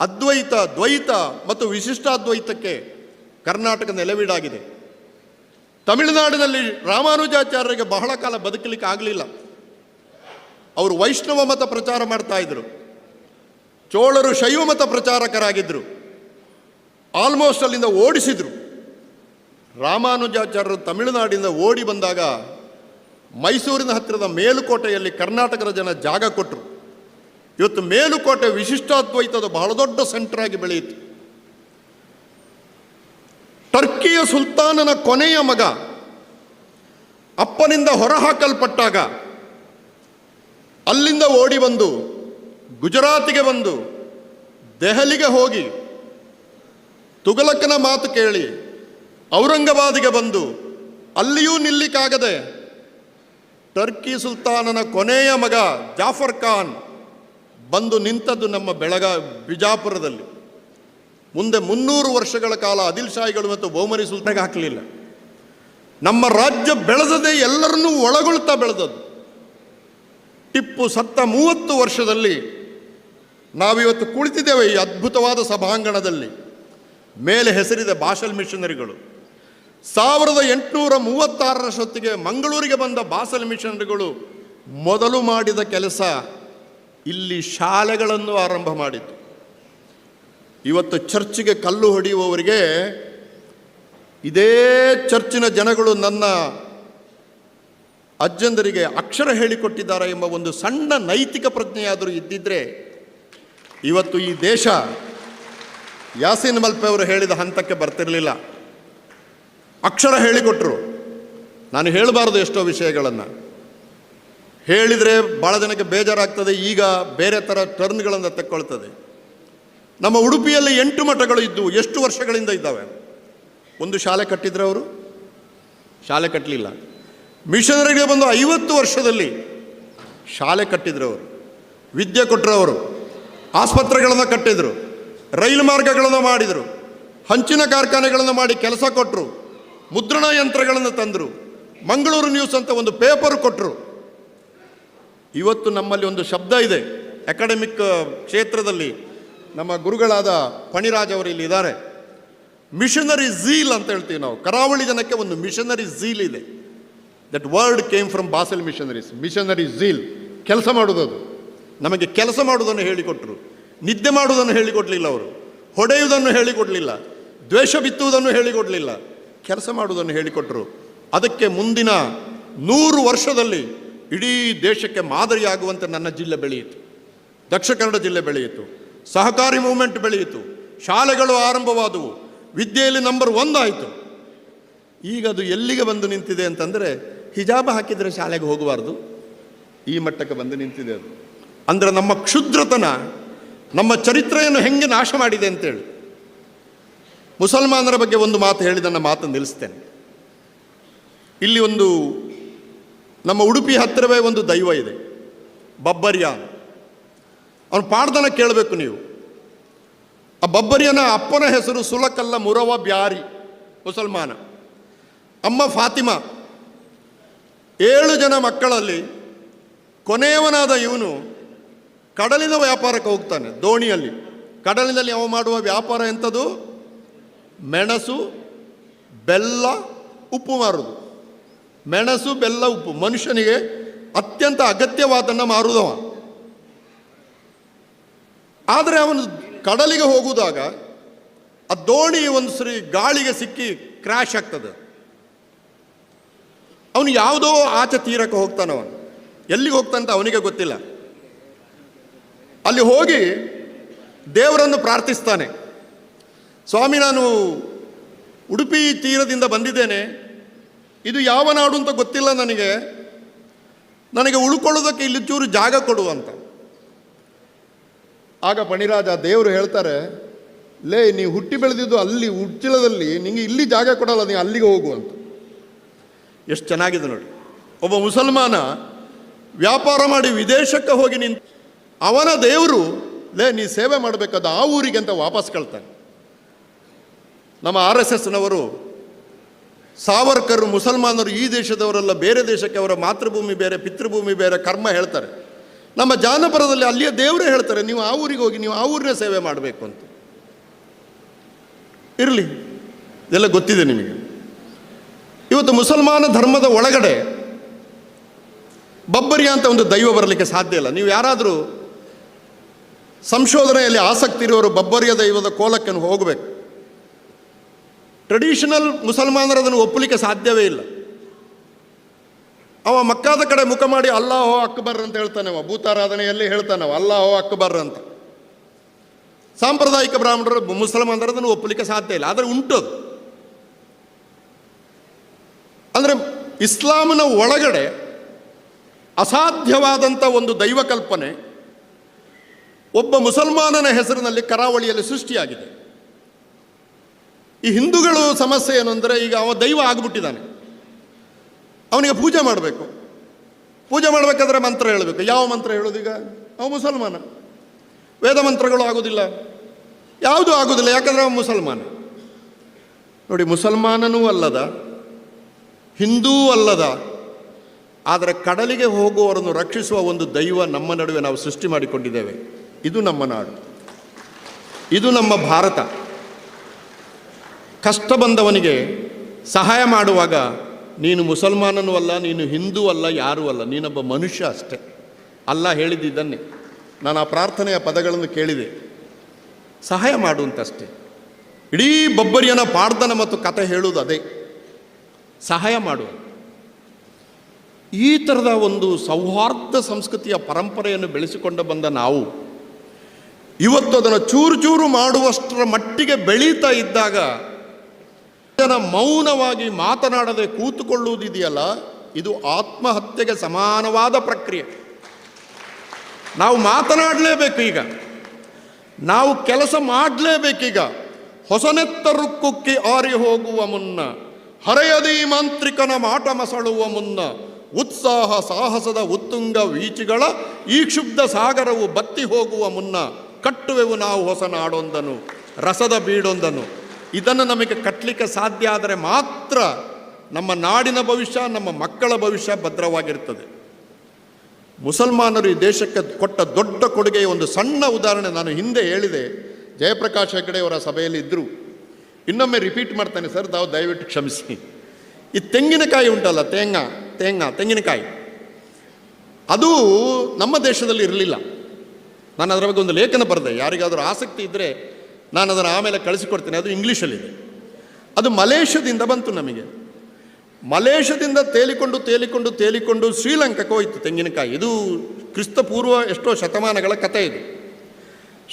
Speaker 1: ಅದ್ವೈತ, ದ್ವೈತ ಮತ್ತು ವಿಶಿಷ್ಟಾದ್ವೈತಕ್ಕೆ ಕರ್ನಾಟಕ ನೆಲೆವೀಡಾಗಿದೆ. ತಮಿಳುನಾಡಿನಲ್ಲಿ ರಾಮಾನುಜಾಚಾರ್ಯರಿಗೆ ಬಹಳ ಕಾಲ ಬದುಕಲಿಕ್ಕೆ ಆಗಲಿಲ್ಲ. ಅವರು ವೈಷ್ಣವ ಮತ ಪ್ರಚಾರ ಮಾಡ್ತಾ ಇದ್ರು. ಚೋಳರು ಶೈವಮತ ಪ್ರಚಾರಕರಾಗಿದ್ದರು ಆಲ್ಮೋಸ್ಟ್ ಅಲ್ಲಿಂದ ಓಡಿಸಿದ್ರು. ರಾಮಾನುಜಾಚಾರ್ಯರು ತಮಿಳುನಾಡಿಂದ ಓಡಿ ಬಂದಾಗ ಮೈಸೂರಿನ ಹತ್ತಿರದ ಮೇಲುಕೋಟೆಯಲ್ಲಿ ಕರ್ನಾಟಕದ ಜನ ಜಾಗ ಕೊಟ್ಟರು ಇವತ್ತು ಮೇಲುಕೋಟೆ ವಿಶಿಷ್ಟಾದ್ವೈತದ ಬಹಳ ದೊಡ್ಡ ಸೆಂಟರ್ ಆಗಿ ಬೆಳೆಯಿತು. ಟರ್ಕಿಯ ಸುಲ್ತಾನನ ಕೊನೆಯ ಮಗ ಅಪ್ಪನಿಂದ ಹೊರಹಾಕಲ್ಪಟ್ಟಾಗ ಅಲ್ಲಿಂದ ಓಡಿ ಬಂದು ಗುಜರಾತಿಗೆ ಬಂದು ದೆಹಲಿಗೆ ಹೋಗಿ ತುಗಲಕ್ಕನ ಮಾತು ಕೇಳಿ ಔರಂಗಾಬಾದಿಗೆ ಬಂದು ಅಲ್ಲಿಯೂ ನಿಲ್ಲಿಕ್ಕಾಗದೆ ಟರ್ಕಿ ಸುಲ್ತಾನನ ಕೊನೆಯ ಮಗ ಜಾಫರ್ ಖಾನ್ ಬಂದು ನಿಂತದ್ದು ನಮ್ಮ ಬೆಳಗ ಬಿಜಾಪುರದಲ್ಲಿ. ಮುಂದೆ ಮುನ್ನೂರು ವರ್ಷಗಳ ಕಾಲ ಅದಿಲ್ ಶಾಹಿಗಳು ಮತ್ತು ಬೋಮರಿ ಸುಲ್ತಾನಿಗೆ ಹಾಕಲಿಲ್ಲ. ನಮ್ಮ ರಾಜ್ಯ ಬೆಳೆದದೆ ಎಲ್ಲರನ್ನೂ ಒಳಗೊಳ್ತಾ ಬೆಳೆದದ್ದು. ಟಿಪ್ಪು ಸತ್ತ ಮೂವತ್ತು ವರ್ಷದಲ್ಲಿ ನಾವಿವತ್ತು ಕುಳಿತಿದ್ದೇವೆ ಈ ಅದ್ಭುತವಾದ ಸಭಾಂಗಣದಲ್ಲಿ. ಮೇಲೆ ಹೆಸರಿದ ಬಾಸಲ್ ಮಿಷನರಿಗಳು ಸಾವಿರದ ಎಂಟುನೂರ ಮೂವತ್ತಾರರಷ್ಟೊತ್ತಿಗೆ ಮಂಗಳೂರಿಗೆ ಬಂದ ಬಾಸಲ್ ಮಿಷನರಿಗಳು ಮೊದಲು ಮಾಡಿದ ಕೆಲಸ ಇಲ್ಲಿ ಶಾಲೆಗಳನ್ನು ಆರಂಭ ಮಾಡಿತು ಇವತ್ತು ಚರ್ಚಿಗೆ ಕಲ್ಲು ಹೊಡೆಯುವವರಿಗೆ ಇದೇ ಚರ್ಚಿನ ಜನಗಳು ನನ್ನ ಅಜ್ಜಂದರಿಗೆ ಅಕ್ಷರ ಹೇಳಿಕೊಟ್ಟಿದ್ದಾರೆ ಎಂಬ ಒಂದು ಸಣ್ಣ ನೈತಿಕ ಪ್ರಜ್ಞೆಯಾದರೂ ಇದ್ದಿದ್ರೆ ಇವತ್ತು ಈ ದೇಶ ಯಾಸಿನ್ ಮಲ್ಪೆ ಅವರು ಹೇಳಿದ ಹಂತಕ್ಕೆ ಬರ್ತಿರಲಿಲ್ಲ. ಅಕ್ಷರ ಹೇಳಿಕೊಟ್ರು. ನಾನು ಹೇಳಬಾರ್ದು ಎಷ್ಟೋ ವಿಷಯಗಳನ್ನು. ಹೇಳಿದರೆ ಭಾಳ ಜನಕ್ಕೆ ಬೇಜಾರಾಗ್ತದೆ, ಈಗ ಬೇರೆ ಥರ ಟರ್ನ್ಗಳನ್ನು ತಕ್ಕೊಳ್ತದೆ. ನಮ್ಮ ಉಡುಪಿಯಲ್ಲಿ ಎಂಟು ಮಠಗಳು ಇದ್ದವು ಎಷ್ಟು ವರ್ಷಗಳಿಂದ ಇದ್ದಾವೆ? ಒಂದು ಶಾಲೆ ಕಟ್ಟಿದ್ರೆ ಅವರು? ಶಾಲೆ ಕಟ್ಟಲಿಲ್ಲ ಮಿಷನರಿಗೆ ಬಂದು ಐವತ್ತು ವರ್ಷದಲ್ಲಿ ಶಾಲೆ ಕಟ್ಟಿದ್ರು ಅವರು. ವಿದ್ಯೆ ಕೊಟ್ಟರು ಅವರು. ಆಸ್ಪತ್ರೆಗಳನ್ನು ಕಟ್ಟಿದರು, ರೈಲು ಮಾರ್ಗಗಳನ್ನು ಮಾಡಿದರು, ಹಂಚಿನ ಕಾರ್ಖಾನೆಗಳನ್ನು ಮಾಡಿ ಕೆಲಸ ಕೊಟ್ಟರು ಮುದ್ರಣ ಯಂತ್ರಗಳನ್ನು ತಂದರು, ಮಂಗಳೂರು ನ್ಯೂಸ್ ಅಂತ ಒಂದು ಪೇಪರ್ ಕೊಟ್ಟರು ಇವತ್ತು ನಮ್ಮಲ್ಲಿ ಒಂದು ಶಬ್ದ ಇದೆ. ಅಕಾಡೆಮಿಕ್ ಕ್ಷೇತ್ರದಲ್ಲಿ ನಮ್ಮ ಗುರುಗಳಾದ ಫಣಿರಾಜ್ ಅವರು ಇಲ್ಲಿ ಇದ್ದಾರೆ. ಮಿಷನರಿ ಝೀಲ್ ಅಂತ ಹೇಳ್ತೀವಿ ನಾವು. ಕರಾವಳಿ ಜನಕ್ಕೆ ಒಂದು ಮಿಷನರಿ ಝೀಲ್ ಇದೆ. That world came from Basel missionaries missionary zeal ಕೆಲಸ ಮಾಡುವುದು ನಮಗೆ ಕೆಲಸ ಮಾಡುವುದನ್ನು ಹೇಳಿಕೊಟ್ರು, ನಿದ್ದೆ ಮಾಡುವುದನ್ನು ಹೇಳಿಕೊಡ್ಲಿಲ್ಲ ಅವರು, ಹೊಡೆಯುವುದನ್ನು ಹೇಳಿಕೊಡಲಿಲ್ಲ, ದ್ವೇಷ ಬಿತ್ತುವುದನ್ನು ಹೇಳಿಕೊಡಲಿಲ್ಲ, ಕೆಲಸ ಮಾಡುವುದನ್ನು ಹೇಳಿಕೊಟ್ರು. ಅದಕ್ಕೆ ಮುಂದಿನ ನೂರು ವರ್ಷದಲ್ಲಿ ಇಡೀ ದೇಶಕ್ಕೆ ಮಾದರಿಯಾಗುವಂತೆ ನನ್ನ ಜಿಲ್ಲೆ ಬೆಳೆಯಿತು. ದಕ್ಷಿಣ ಕನ್ನಡ ಜಿಲ್ಲೆ ಬೆಳೆಯಿತು. ಸಹಕಾರಿ ಮೂವ್ಮೆಂಟ್ ಬೆಳೆಯಿತು. ಶಾಲೆಗಳು ಆರಂಭವಾದವು. ವಿದ್ಯೆಯಲ್ಲಿ ನಂಬರ್ ಒಂದಾಯಿತು ಈಗ ಅದು ಎಲ್ಲಿಗೆ ಬಂದು ನಿಂತಿದೆ ಅಂತಂದರೆ ಹಿಜಾಬ ಹಾಕಿದರೆ ಶಾಲೆಗೆ ಹೋಗಬಾರ್ದು. ಈ ಮಟ್ಟಕ್ಕೆ ಬಂದು ನಿಂತಿದೆ ಅದು. ಅಂದರೆ ನಮ್ಮ ಕ್ಷುದ್ರತನ, ನಮ್ಮ ಚರಿತ್ರೆಯನ್ನು ಹೆಂಗೆ ನಾಶ ಮಾಡಿದೆ ಅಂತೇಳಿ. ಮುಸಲ್ಮಾನರ ಬಗ್ಗೆ ಒಂದು ಮಾತು ಹೇಳಿ, ನನ್ನ ಮಾತು ನಿಲ್ಲಿಸ್ತೇನೆ. ಇಲ್ಲಿ ಒಂದು, ನಮ್ಮ ಉಡುಪಿ ಹತ್ತಿರವೇ ಒಂದು ದೈವ ಇದೆ, ಬಬ್ಬರ್ಯ. ಅವನು ಪಾಡ್ದನ ಕೇಳಬೇಕು ನೀವು. ಆ ಬಬ್ಬರಿಯನ ಅಪ್ಪನ ಹೆಸರು ಸುಲಕಲ್ಲ ಮುರವ ಬ್ಯಾರಿ, ಮುಸಲ್ಮಾನ. ಅಮ್ಮ ಫಾತಿಮಾ, ಏಳು ಜನ ಮಕ್ಕಳಲ್ಲಿ ಕೊನೆಯವನಾದ ಇವನು ಕಡಲಿನ ವ್ಯಾಪಾರಕ್ಕೆ ಹೋಗ್ತಾನೆ, ದೋಣಿಯಲ್ಲಿ. ಕಡಲಿನಲ್ಲಿ ಅವ ಮಾಡುವ ವ್ಯಾಪಾರ ಎಂಥದ್ದು ಮೆಣಸು, ಬೆಲ್ಲ, ಉಪ್ಪು ಮಾರುದು. ಮೆಣಸು, ಬೆಲ್ಲ, ಉಪ್ಪು. ಮನುಷ್ಯನಿಗೆ ಅತ್ಯಂತ ಅಗತ್ಯವಾದನ್ನು ಮಾರುದವ. ಆದರೆ ಅವನು ಕಡಲಿಗೆ ಹೋಗುವಾಗ ಆ ದೋಣಿ ಒಂದು ಸರಿ ಗಾಳಿಗೆ ಸಿಕ್ಕಿ ಕ್ರ್ಯಾಶ್ ಆಗ್ತದೆ. ಅವನು ಯಾವುದೋ ಆಚೆ ತೀರಕ್ಕೆ ಹೋಗ್ತಾನವನು. ಎಲ್ಲಿಗೆ ಹೋಗ್ತಾನಂತ ಅವನಿಗೆ ಗೊತ್ತಿಲ್ಲ. ಅಲ್ಲಿ ಹೋಗಿ ದೇವರನ್ನು ಪ್ರಾರ್ಥಿಸ್ತಾನೆ. ಸ್ವಾಮಿ, ನಾನು ಉಡುಪಿ ತೀರದಿಂದ ಬಂದಿದ್ದೇನೆ. ಇದು ಯಾವ ನಾಡು ಅಂತ ಗೊತ್ತಿಲ್ಲ ನನಗೆ. ನನಗೆ ಉಳ್ಕೊಳ್ಳೋದಕ್ಕೆ ಇಲ್ಲಿ ಚೂರು ಜಾಗ ಕೊಡು ಅಂತ. ಆಗ ಪಣಿರಾಜ, ದೇವರು ಹೇಳ್ತಾರೆ, ಲೇ ನೀವು ಹುಟ್ಟಿ ಬೆಳೆದಿದ್ದು ಅಲ್ಲಿ, ಉಚ್ಚಿಲದಲ್ಲಿ ನಿಮಗೆ ಇಲ್ಲಿ ಜಾಗ ಕೊಡಲ್ಲ ನೀವು ಅಲ್ಲಿಗೆ ಹೋಗು ಅಂತ. ಎಷ್ಟು ಚೆನ್ನಾಗಿದೆ ನೋಡಿ. ಒಬ್ಬ ಮುಸಲ್ಮಾನ ವ್ಯಾಪಾರ ಮಾಡಿ ವಿದೇಶಕ್ಕೆ ಹೋಗಿ ನಿಂತು ಅವನ ದೇವರು, ಲೇ, ನೀ ಸೇವೆ ಮಾಡಬೇಕಾದ ಆ ಊರಿಗೆ ಅಂತ ವಾಪಸ್ ಕಳ್ತಾನೆ. ನಮ್ಮ ಆರ್ ಎಸ್ ಎಸ್ನವರು, ಸಾವರ್ಕರು, ಮುಸಲ್ಮಾನರು ಈ ದೇಶದವರೆಲ್ಲ, ಬೇರೆ ದೇಶಕ್ಕೆ ಅವರ ಮಾತೃಭೂಮಿ ಬೇರೆ, ಪಿತೃಭೂಮಿ ಬೇರೆ, ಕರ್ಮ ಹೇಳ್ತಾರೆ. ನಮ್ಮ ಜಾನಪದದಲ್ಲಿ ಅಲ್ಲಿಯ ದೇವರೇ ಹೇಳ್ತಾರೆ, ನೀವು ಆ ಊರಿಗೆ ಹೋಗಿ, ನೀವು ಆ ಊರಿನ ಸೇವೆ ಮಾಡಬೇಕು ಅಂತ. ಇರಲಿ, ಇದೆಲ್ಲ ಗೊತ್ತಿದೆ ನಿಮಗೆ. ಇವತ್ತು ಮುಸಲ್ಮಾನ ಧರ್ಮದ ಒಳಗಡೆ ಬಬ್ಬರಿ ಅಂತ ಒಂದು ದೈವ ಬರಲಿಕ್ಕೆ ಸಾಧ್ಯ ಇಲ್ಲ. ನೀವು ಯಾರಾದರೂ ಸಂಶೋಧನೆಯಲ್ಲಿ ಆಸಕ್ತಿ ಇರುವವರು ಬಬ್ಬರಿಯ ದೈವದ ಕೋಲಕ್ಕೆ ಹೋಗಬೇಕು. ಟ್ರೆಡಿಷನಲ್ ಮುಸಲ್ಮಾನರು ಅದನ್ನು ಒಪ್ಪಲಿಕ್ಕೆ ಸಾಧ್ಯವೇ ಇಲ್ಲ. ಅವ ಮಕ್ಕಾದ ಕಡೆ ಮುಖ ಮಾಡಿ ಅಲ್ಲಾಹೋ ಅಕ್ಬರ್ ಅಂತ ಹೇಳ್ತಾನೆ ಅವ. ಭೂತಾರಾಧನೆಯಲ್ಲಿ ಹೇಳ್ತಾನೆ ಅವ, ಅಲ್ಲಾಹೋ ಅಕ್ಬರ್ ಅಂತ. ಸಾಂಪ್ರದಾಯಿಕ ಬ್ರಾಹ್ಮಣರು ಮುಸಲ್ಮಾನರು ಅದನ್ನು ಒಪ್ಪಲಿಕ್ಕೆ ಸಾಧ್ಯ ಇಲ್ಲ. ಆದರೆ ಉಂಟು ಅದು. ಅಂದರೆ ಇಸ್ಲಾಮಿನ ಒಳಗಡೆ ಅಸಾಧ್ಯವಾದಂಥ ಒಂದು ದೈವ ಕಲ್ಪನೆ ಒಬ್ಬ ಮುಸಲ್ಮಾನನ ಹೆಸರಿನಲ್ಲಿ ಕರಾವಳಿಯಲ್ಲಿ ಸೃಷ್ಟಿಯಾಗಿದೆ. ಈ ಹಿಂದೂಗಳು ಸಮಸ್ಯೆ ಏನು ಅಂದರೆ ಈಗ ಅವ ದೈವ ಆಗಿಬಿಟ್ಟಿದ್ದಾನೆ. ಅವನಿಗೆ ಪೂಜೆ ಮಾಡಬೇಕು. ಪೂಜೆ ಮಾಡಬೇಕಾದ್ರೆ ಮಂತ್ರ ಹೇಳಬೇಕು. ಯಾವ ಮಂತ್ರ ಹೇಳೋದು ಈಗ? ಅವ ಮುಸಲ್ಮಾನ. ವೇದ ಮಂತ್ರಗಳು ಆಗೋದಿಲ್ಲ. ಯಾವುದೂ ಆಗೋದಿಲ್ಲ, ಯಾಕಂದರೆ ಅವ ಮುಸಲ್ಮಾನ. ನೋಡಿ, ಮುಸಲ್ಮಾನನೂ ಅಲ್ಲದ, ಹಿಂದೂ ಅಲ್ಲದ, ಆದರೆ ಕಡಲಿಗೆ ಹೋಗುವವರನ್ನು ರಕ್ಷಿಸುವ ಒಂದು ದೈವ ನಮ್ಮ ನಡುವೆ ನಾವು ಸೃಷ್ಟಿ ಮಾಡಿಕೊಂಡಿದ್ದೇವೆ. ಇದು ನಮ್ಮ ನಾಡು. ಇದು ನಮ್ಮ ಭಾರತ. ಕಷ್ಟ ಬಂದವನಿಗೆ ಸಹಾಯ ಮಾಡುವಾಗ ನೀನು ಮುಸಲ್ಮಾನನು ಅಲ್ಲ, ನೀನು ಹಿಂದೂ ಅಲ್ಲ, ಯಾರೂ ಅಲ್ಲ, ನೀನೊಬ್ಬ ಮನುಷ್ಯ ಅಷ್ಟೆ. ಅಲ್ಲ ಹೇಳಿದ್ದನ್ನೇ ನಾನು ಆ ಪ್ರಾರ್ಥನೆಯ ಪದಗಳನ್ನು ಕೇಳಿದೆ. ಸಹಾಯ ಮಾಡುವಂತಷ್ಟೇ ಇಡೀ ಬೊಬ್ಬರಿಯನ ಪಾಡ್ದನ ಮತ್ತು ಕತೆ ಹೇಳುವುದು ಅದೇ. ಸಹಾಯ ಮಾಡುವ ಈ ಥರದ ಒಂದು ಸೌಹಾರ್ದ ಸಂಸ್ಕೃತಿಯ ಪರಂಪರೆಯನ್ನು ಬೆಳೆಸಿಕೊಂಡು ಬಂದ ನಾವು ಇವತ್ತು ಅದನ್ನು ಚೂರು ಚೂರು ಮಾಡುವಷ್ಟರ ಮಟ್ಟಿಗೆ ಬೆಳೀತಾ ಇದ್ದಾಗ ಜನ ಮೌನವಾಗಿ ಮಾತನಾಡದೆ ಕೂತುಕೊಳ್ಳುವುದಿದೆಯಲ್ಲ, ಇದು ಆತ್ಮಹತ್ಯೆಗೆ ಸಮಾನವಾದ ಪ್ರಕ್ರಿಯೆ. ನಾವು ಮಾತನಾಡಲೇಬೇಕು ಈಗ. ನಾವು ಕೆಲಸ ಮಾಡಲೇಬೇಕೀಗ. ಹೊಸನೆತ್ತರುಕ್ಕುಕ್ಕಿ ಆರಿ ಹೋಗುವ ಮುನ್ನ, ಹರೆಯದಿ ಮಾಂತ್ರಿಕನ ಮಾಟ ಮಸಳುವ ಮುನ್ನ, ಉತ್ಸಾಹ ಸಾಹಸದ ಉತ್ತುಂಗ ವೀಚಿಗಳ ಈ ಕ್ಷುಬ್ಧ ಸಾಗರವು ಬತ್ತಿ ಹೋಗುವ ಮುನ್ನ ಕಟ್ಟುವೆವು ನಾವು ಹೊಸ ನಾಡೊಂದನು ರಸದ ಬೀಡೊಂದನು. ಇದನ್ನು ನಮಗೆ ಕಟ್ಟಲಿಕ್ಕೆ ಸಾಧ್ಯ ಆದರೆ ಮಾತ್ರ ನಮ್ಮ ನಾಡಿನ ಭವಿಷ್ಯ, ನಮ್ಮ ಮಕ್ಕಳ ಭವಿಷ್ಯ ಭದ್ರವಾಗಿರ್ತದೆ. ಮುಸಲ್ಮಾನರು ಈ ದೇಶಕ್ಕೆ ಕೊಟ್ಟ ದೊಡ್ಡ ಕೊಡುಗೆಯ ಒಂದು ಸಣ್ಣ ಉದಾಹರಣೆ ನಾನು ಹಿಂದೆ ಹೇಳಿದೆ. ಜಯಪ್ರಕಾಶ್ ಹೆಗಡೆಯವರ ಸಭೆಯಲ್ಲಿ ಇದ್ದರು ಇನ್ನೊಮ್ಮೆ ರಿಪೀಟ್ ಮಾಡ್ತಾನೆ ಸರ್ ತಾವು ದಯವಿಟ್ಟು ಕ್ಷಮಿಸಿ. ಈ ತೆಂಗಿನಕಾಯಿ ಉಂಟಲ್ಲ, ತೇಂಗ ತೇಂಗ, ತೆಂಗಿನಕಾಯಿ. ಅದು ನಮ್ಮ ದೇಶದಲ್ಲಿ ಇರಲಿಲ್ಲ. ನಾನು ಅದರ ಬಗ್ಗೆ ಒಂದು ಲೇಖನ ಬರೆದೆ. ಯಾರಿಗಾದರೂ ಆಸಕ್ತಿ ಇದ್ದರೆ ನಾನು ಅದನ್ನು ಆಮೇಲೆ ಕಳಿಸಿಕೊಡ್ತೇನೆ. ಅದು ಇಂಗ್ಲೀಷಲ್ಲಿದೆ. ಅದು ಮಲೇಷ್ಯಾದಿಂದ ಬಂತು ನಮಗೆ. ಮಲೇಷ್ಯಾದಿಂದ ತೇಲಿಕೊಂಡು ತೇಲಿಕೊಂಡು ತೇಲಿಕೊಂಡು ಶ್ರೀಲಂಕಾಕ್ಕೆ ಹೋಯಿತು ತೆಂಗಿನಕಾಯಿ. ಇದು ಕ್ರಿಸ್ತಪೂರ್ವ ಎಷ್ಟೋ ಶತಮಾನಗಳ ಕಥೆ ಇದು.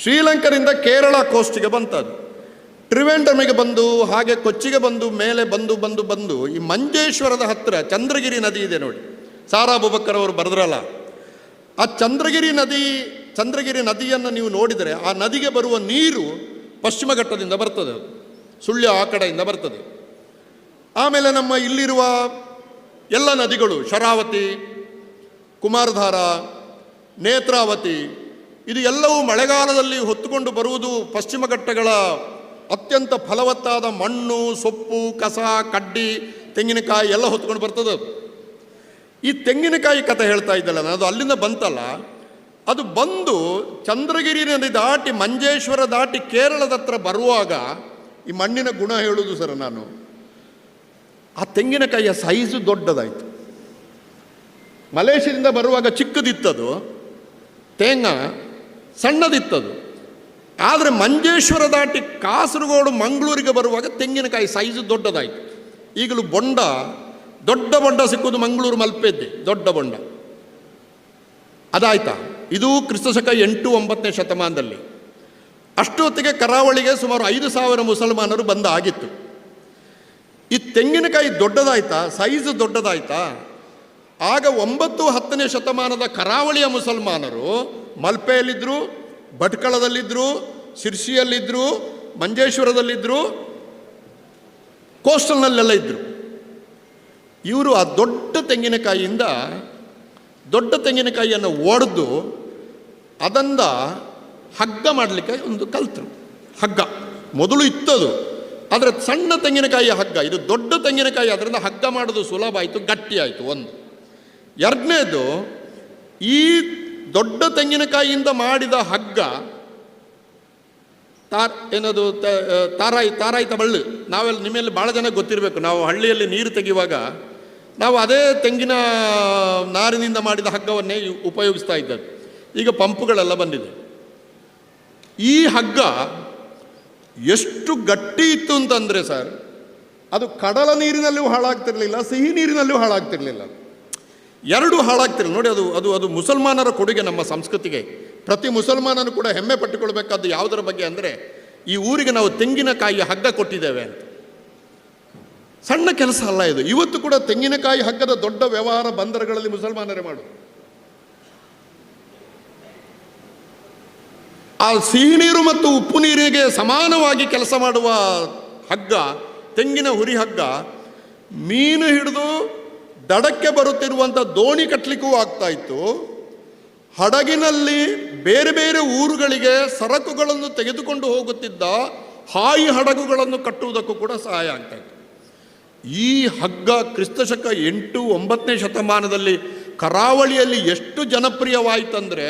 Speaker 1: ಶ್ರೀಲಂಕಾದಿಂದ ಕೇರಳ ಕೋಸ್ಟಿಗೆ ಬಂತದು. ತ್ರಿವೇಂಡ್ರಮಿಗೆ ಬಂದು, ಹಾಗೆ ಕೊಚ್ಚಿಗೆ ಬಂದು, ಮೇಲೆ ಬಂದು ಬಂದು ಬಂದು, ಈ ಮಂಜೇಶ್ವರದ ಹತ್ತಿರ ಚಂದ್ರಗಿರಿ ನದಿ ಇದೆ ನೋಡಿ. ಸಾರಾ ಬುಬಕ್ಕರ್ ಅವರು ಬರೆದ್ರಲ್ಲ. ಆ ಚಂದ್ರಗಿರಿ ನದಿ ಚಂದ್ರಗಿರಿ ನದಿಯನ್ನು ನೀವು ನೋಡಿದರೆ ಆ ನದಿಗೆ ಬರುವ ನೀರು ಪಶ್ಚಿಮ ಘಟ್ಟದಿಂದ ಬರ್ತದೆ. ಸುಳ್ಯ ಆ ಕಡೆಯಿಂದ ಬರ್ತದೆ ಆಮೇಲೆ ನಮ್ಮ ಇಲ್ಲಿರುವ ಎಲ್ಲ ನದಿಗಳು, ಶರಾವತಿ, ಕುಮಾರಧಾರ, ನೇತ್ರಾವತಿ, ಇದು ಎಲ್ಲವೂ ಮಳೆಗಾಲದಲ್ಲಿ ಹೊತ್ತುಕೊಂಡು ಬರುವುದು ಪಶ್ಚಿಮ ಘಟ್ಟಗಳ ಅತ್ಯಂತ ಫಲವತ್ತಾದ ಮಣ್ಣು, ಸೊಪ್ಪು, ಕಸ, ಕಡ್ಡಿ, ತೆಂಗಿನಕಾಯಿ ಎಲ್ಲ ಹೊತ್ಕೊಂಡು ಬರ್ತದೆ ಈ ತೆಂಗಿನಕಾಯಿ ಕಥೆ ಹೇಳ್ತಾ ಇದ್ದಲ್ಲ ನಾನು, ಅದು ಅಲ್ಲಿಂದ ಬಂತಲ್ಲ ಅದು ಬಂದು ಚಂದ್ರಗಿರಿ ನದಿ ದಾಟಿ ಮಂಜೇಶ್ವರ ದಾಟಿ ಕೇರಳದ ಹತ್ರ ಬರುವಾಗ ಈ ಮಣ್ಣಿನ ಗುಣ ಹೇಳುವುದು ಸರ್ ನಾನು. ಆ ತೆಂಗಿನಕಾಯಿಯ ಸೈಜು ದೊಡ್ಡದಾಯಿತು. ಮಲೇಷ್ಯಾದಿಂದ ಬರುವಾಗ ಚಿಕ್ಕದಿತ್ತದು, ತೇಂಗ ಸಣ್ಣದಿತ್ತದು. ಆದರೆ ಮಂಜೇಶ್ವರ ದಾಟಿ ಕಾಸರಗೋಡು ಮಂಗಳೂರಿಗೆ ಬರುವಾಗ ತೆಂಗಿನಕಾಯಿ ಸೈಜು ದೊಡ್ಡದಾಯಿತು. ಈಗಲೂ ಬೊಂಡ, ದೊಡ್ಡ ಬೊಂಡ ಸಿಕ್ಕುವುದು ಮಂಗಳೂರು ಮಲ್ಪೆದ್ದೆ, ದೊಡ್ಡ ಬೊಂಡ. ಅದಾಯ್ತಾ? ಇದು ಕ್ರಿಸ್ತಶಕ ಎಂಟು ಒಂಬತ್ತನೇ ಶತಮಾನದಲ್ಲಿ. ಅಷ್ಟೊತ್ತಿಗೆ ಕರಾವಳಿಗೆ ಸುಮಾರು ಐದು ಸಾವಿರ ಮುಸಲ್ಮಾನರು ಬಂದ ಆಗಿತ್ತು. ಈ ತೆಂಗಿನಕಾಯಿ ದೊಡ್ಡದಾಯ್ತಾ? ಸೈಜ್ ದೊಡ್ಡದಾಯ್ತಾ? ಆಗ ಒಂಬತ್ತು ಹತ್ತನೇ ಶತಮಾನದ ಕರಾವಳಿಯ ಮುಸಲ್ಮಾನರು ಮಲ್ಪೆಯಲ್ಲಿದ್ದರು ಭಟ್ಕಳದಲ್ಲಿದ್ದರು ಶಿರ್ಸಿಯಲ್ಲಿದ್ದರು ಮಂಜೇಶ್ವರದಲ್ಲಿದ್ದರು ಕೋಸ್ಟಲ್ನಲ್ಲೆಲ್ಲ ಇದ್ದರು ಇವರು ಆ ದೊಡ್ಡ ತೆಂಗಿನಕಾಯಿಯಿಂದ ದೊಡ್ಡ ತೆಂಗಿನಕಾಯಿಯನ್ನು ಒಡೆದು ಅದರಿಂದ ಹಗ್ಗ ಮಾಡಲಿಕ್ಕೆ ಒಂದು ಕಲ್ತರು. ಹಗ್ಗ. ಮೊದಲು ಇತ್ತದು. ಆದರೆ ಸಣ್ಣ ತೆಂಗಿನಕಾಯಿಯ ಹಗ್ಗ, ಇದು ದೊಡ್ಡ ತೆಂಗಿನಕಾಯಿ, ಅದರಿಂದ ಹಗ್ಗ ಮಾಡೋದು ಸುಲಭ ಆಯಿತು, ಗಟ್ಟಿ ಆಯಿತು ಒಂದು. ಎರಡನೇದು, ಈ ದೊಡ್ಡ ತೆಂಗಿನಕಾಯಿಯಿಂದ ಮಾಡಿದ ಹಗ್ಗ, ತಾರ್, ಏನದು ತಾರಾಯಿ, ತಾರಾಯಿತ ಬಳ್ಳು. ನಾವೆಲ್ಲ, ನಿಮ್ಮಲ್ಲಿ ಭಾಳ ಜನ ಗೊತ್ತಿರಬೇಕು. ನಾವು ಹಳ್ಳಿಯಲ್ಲಿ ನೀರು ತೆಗೆಯುವಾಗ ನಾವು ಅದೇ ತೆಂಗಿನ ನಾರಿನಿಂದ ಮಾಡಿದ ಹಗ್ಗವನ್ನೇ ಉಪಯೋಗಿಸ್ತಾ ಇದ್ದದ್ದು. ಈಗ ಪಂಪುಗಳೆಲ್ಲ ಬಂದಿದೆ. ಈ ಹಗ್ಗ ಎಷ್ಟು ಗಟ್ಟಿ ಇತ್ತು ಅಂತಂದರೆ ಸರ್, ಅದು ಕಡಲ ನೀರಿನಲ್ಲೂ ಹಾಳಾಗ್ತಿರಲಿಲ್ಲ, ಸಿಹಿ ನೀರಿನಲ್ಲೂ ಹಾಳಾಗ್ತಿರಲಿಲ್ಲ. ಎರಡು ಹಾಳಾಗ್ತಿರಲಿಲ್ಲ. ನೋಡಿ, ಅದು ಅದು ಅದು ಮುಸಲ್ಮಾನರ ಕೊಡುಗೆ ನಮ್ಮ ಸಂಸ್ಕೃತಿಗೆ. ಪ್ರತಿ ಮುಸಲ್ಮಾನನು ಕೂಡ ಹೆಮ್ಮೆ ಪಟ್ಟುಕೊಳ್ಬೇಕಾದ್ದು ಯಾವುದರ ಬಗ್ಗೆ ಅಂದರೆ, ಈ ಊರಿಗೆ ನಾವು ತೆಂಗಿನಕಾಯಿ ಹಗ್ಗ ಕೊಟ್ಟಿದ್ದೇವೆ ಅಂತ. ಸಣ್ಣ ಕೆಲಸ ಅಲ್ಲ ಇದು. ಇವತ್ತು ಕೂಡ ತೆಂಗಿನಕಾಯಿ ಹಗ್ಗದ ದೊಡ್ಡ ವ್ಯವಹಾರ ಬಂದರುಗಳಲ್ಲಿ ಮುಸಲ್ಮಾನರೇ ಮಾಡು ಆ ಸಿಹಿ ನೀರು ಮತ್ತು ಉಪ್ಪು ನೀರಿಗೆ ಸಮಾನವಾಗಿ ಕೆಲಸ ಮಾಡುವ ಹಗ್ಗ, ತೆಂಗಿನ ಹುರಿ ಹಗ್ಗ, ಮೀನು ಹಿಡಿದು ದಡಕ್ಕೆ ಬರುತ್ತಿರುವಂಥ ದೋಣಿ ಕಟ್ಟಲಿಕ್ಕೂ ಆಗ್ತಾ ಇತ್ತು. ಹಡಗಿನಲ್ಲಿ ಬೇರೆ ಬೇರೆ ಊರುಗಳಿಗೆ ಸರಕುಗಳನ್ನು ತೆಗೆದುಕೊಂಡು ಹೋಗುತ್ತಿದ್ದ ಹಾಯಿ ಹಡಗುಗಳನ್ನು ಕಟ್ಟುವುದಕ್ಕೂ ಕೂಡ ಸಹಾಯ ಆಗ್ತಾ ಇತ್ತು. ಈ ಹಗ್ಗ ಕ್ರಿಸ್ತಶಕ ಎಂಟು ಒಂಬತ್ತನೇ ಶತಮಾನದಲ್ಲಿ ಕರಾವಳಿಯಲ್ಲಿ ಎಷ್ಟು ಜನಪ್ರಿಯವಾಯಿತಂದರೆ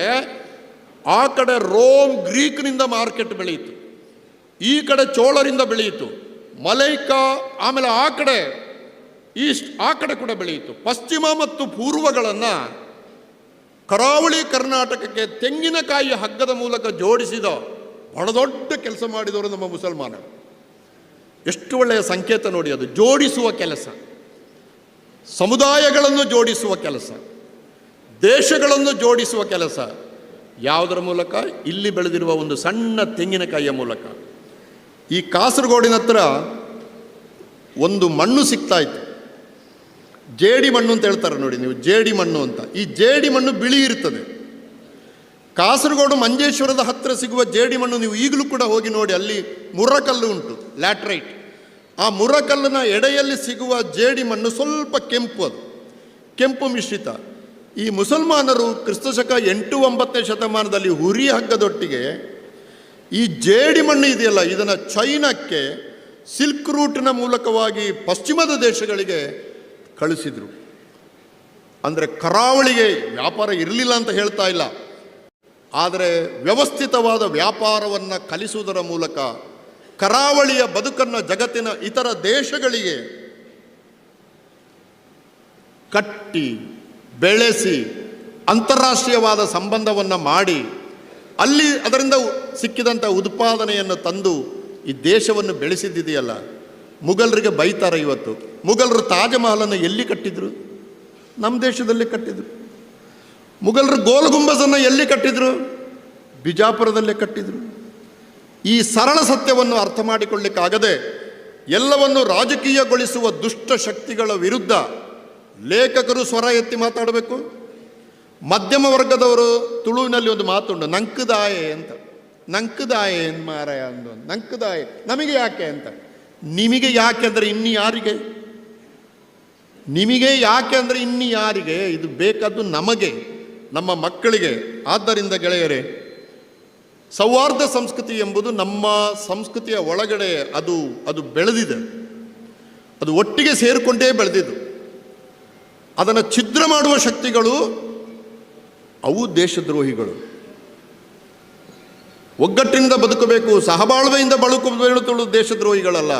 Speaker 1: ಆ ಕಡೆ ರೋಮ್ ಗ್ರೀಕ್ನಿಂದ ಮಾರ್ಕೆಟ್ ಬೆಳೆಯಿತು. ಈ ಕಡೆ ಚೋಳರಿಂದ ಬೆಳೆಯಿತು. ಮಲೈಕಾ, ಆಮೇಲೆ ಆ ಕಡೆ ಈಸ್ಟ್, ಆ ಕಡೆ ಕೂಡ ಬೆಳೆಯಿತು. ಪಶ್ಚಿಮ ಮತ್ತು ಪೂರ್ವಗಳನ್ನು ಕರಾವಳಿ ಕರ್ನಾಟಕಕ್ಕೆ ತೆಂಗಿನಕಾಯಿ ಹಗ್ಗದ ಮೂಲಕ ಜೋಡಿಸಿದ ಬಹಳ ದೊಡ್ಡ ಕೆಲಸ ಮಾಡಿದವರು ನಮ್ಮ ಮುಸಲ್ಮಾನರು. ಎಷ್ಟು ಒಳ್ಳೆಯ ಸಂಕೇತ ನೋಡಿ ಅದು. ಜೋಡಿಸುವ ಕೆಲಸ. ಸಮುದಾಯಗಳನ್ನು ಜೋಡಿಸುವ ಕೆಲಸ. ದೇಶಗಳನ್ನು ಜೋಡಿಸುವ ಕೆಲಸ. ಯಾವುದರ ಮೂಲಕ? ಇಲ್ಲಿ ಬೆಳೆದಿರುವ ಒಂದು ಸಣ್ಣ ತೆಂಗಿನಕಾಯಿಯ ಮೂಲಕ. ಈ ಕಾಸರಗೋಡಿನ ಹತ್ರ ಒಂದು ಮಣ್ಣು ಸಿಗ್ತಾ ಇತ್ತು. ಜೇಡಿ ಮಣ್ಣು ಅಂತ ಹೇಳ್ತಾರೆ ನೋಡಿ ನೀವು, ಜೇಡಿ ಮಣ್ಣು ಅಂತ. ಈ ಜೇಡಿ ಮಣ್ಣು ಬಿಳಿ ಇರ್ತದೆ. ಕಾಸರಗೋಡು ಮಂಜೇಶ್ವರದ ಹತ್ತಿರ ಸಿಗುವ ಜೇಡಿ ಮಣ್ಣು ನೀವು ಈಗಲೂ ಕೂಡ ಹೋಗಿ ನೋಡಿ, ಅಲ್ಲಿ ಮುರ್ರಕಲ್ಲು ಉಂಟು, ಲ್ಯಾಟ್ರೈಟ್. ಆ ಮುರ್ರಕಲ್ಲಿನ ಎಡೆಯಲ್ಲಿ ಸಿಗುವ ಜೇಡಿ ಮಣ್ಣು ಸ್ವಲ್ಪ ಕೆಂಪು ಅದು. ಕೆಂಪು ಮಿಶ್ರಿತ. ಈ ಮುಸಲ್ಮಾನರು ಕ್ರಿಸ್ತಶಕ ಎಂಟು ಒಂಬತ್ತನೇ ಶತಮಾನದಲ್ಲಿ ಹುರಿ ಹಗ್ಗದೊಟ್ಟಿಗೆ ಈ ಜೇಡಿ ಮಣ್ಣು ಇದೆಯಲ್ಲ, ಇದನ್ನು ಚೈನಾಕ್ಕೆ ಸಿಲ್ಕ್ ರೂಟ್ನ ಮೂಲಕವಾಗಿ ಪಶ್ಚಿಮದ ದೇಶಗಳಿಗೆ ಕಳಿಸಿದರು. ಅಂದರೆ ಕರಾವಳಿಗೆ ವ್ಯಾಪಾರ ಇರಲಿಲ್ಲ ಅಂತ ಹೇಳ್ತಾ ಇಲ್ಲ. ಆದರೆ ವ್ಯವಸ್ಥಿತವಾದ ವ್ಯಾಪಾರವನ್ನು ಕಲಿಸುವುದರ ಮೂಲಕ ಕರಾವಳಿಯ ಬದುಕನ್ನು ಜಗತ್ತಿನ ಇತರ ದೇಶಗಳಿಗೆ ಕಟ್ಟಿ ಬೆಳೆಸಿ ಅಂತಾರಾಷ್ಟ್ರೀಯವಾದ ಸಂಬಂಧವನ್ನು ಮಾಡಿ ಅಲ್ಲಿ ಅದರಿಂದ ಸಿಕ್ಕಿದಂಥ ಉತ್ಪಾದನೆಯನ್ನು ತಂದು ಈ ದೇಶವನ್ನು ಬೆಳೆಸಿದ್ದಿದೆಯಲ್ಲ. ಮುಘಲರಿಗೆ ಬೈತಾರೆ ಇವತ್ತು. ಮುಘಲರು ತಾಜ್ ಮಹಲನ್ನು ಎಲ್ಲಿ ಕಟ್ಟಿದ್ರು? ನಮ್ಮ ದೇಶದಲ್ಲಿ ಕಟ್ಟಿದ್ರು. ಮುಘಲರು ಗೋಲ್ ಗುಂಬಜನ್ನು ಎಲ್ಲಿ ಕಟ್ಟಿದ್ರು? ಬಿಜಾಪುರದಲ್ಲೇ ಕಟ್ಟಿದ್ರು. ಈ ಸರಳ ಸತ್ಯವನ್ನು ಅರ್ಥ ಮಾಡಿಕೊಳ್ಳಿಕ್ಕಾಗದೆ ಎಲ್ಲವನ್ನು ರಾಜಕೀಯಗೊಳಿಸುವ ದುಷ್ಟ ಶಕ್ತಿಗಳ ವಿರುದ್ಧ ಲೇಖಕರು ಸ್ವರ ಎತ್ತಿ ಮಾತಾಡಬೇಕು. ಮಧ್ಯಮ ವರ್ಗದವರು ತುಳುವಿನಲ್ಲಿ ಒಂದು ಮಾತುಂಡು ನಂಕದಾಯೆ ಅಂತ. ನಂಕದಾಯೆ ಏನ್ ಮಾರಾಯ ಅಂದು. ನಂಕದಾಯೆ ನಮಗೆ ಯಾಕೆ ಅಂತ. ನಿಮಗೆ ಯಾಕೆ ಅಂದರೆ ಇನ್ನು ಯಾರಿಗೆ? ನಿಮಗೆ ಯಾಕೆ ಅಂದರೆ ಇನ್ನು ಯಾರಿಗೆ? ಇದು ಬೇಕಾದ್ದು ನಮಗೆ, ನಮ್ಮ ಮಕ್ಕಳಿಗೆ. ಆದ್ದರಿಂದ ಗೆಳೆಯರೇ, ಸೌಹಾರ್ದ ಸಂಸ್ಕೃತಿ ಎಂಬುದು ನಮ್ಮ ಸಂಸ್ಕೃತಿಯ ಒಳಗಡೆ ಅದು ಅದು ಬೆಳೆದಿದೆ. ಅದು ಒಟ್ಟಿಗೆ ಸೇರಿಕೊಂಡೇ ಬೆಳೆದಿದ್ದು. ಅದನ್ನು ಛಿದ್ರ ಮಾಡುವ ಶಕ್ತಿಗಳು ಅವು ದೇಶದ್ರೋಹಿಗಳು. ಒಗ್ಗಟ್ಟಿನಿಂದ ಬದುಕಬೇಕು, ಸಹಬಾಳ್ವೆಯಿಂದ ಬಳುಕು ಹೇಳುತ್ತಳು ದೇಶದ್ರೋಹಿಗಳಲ್ಲ.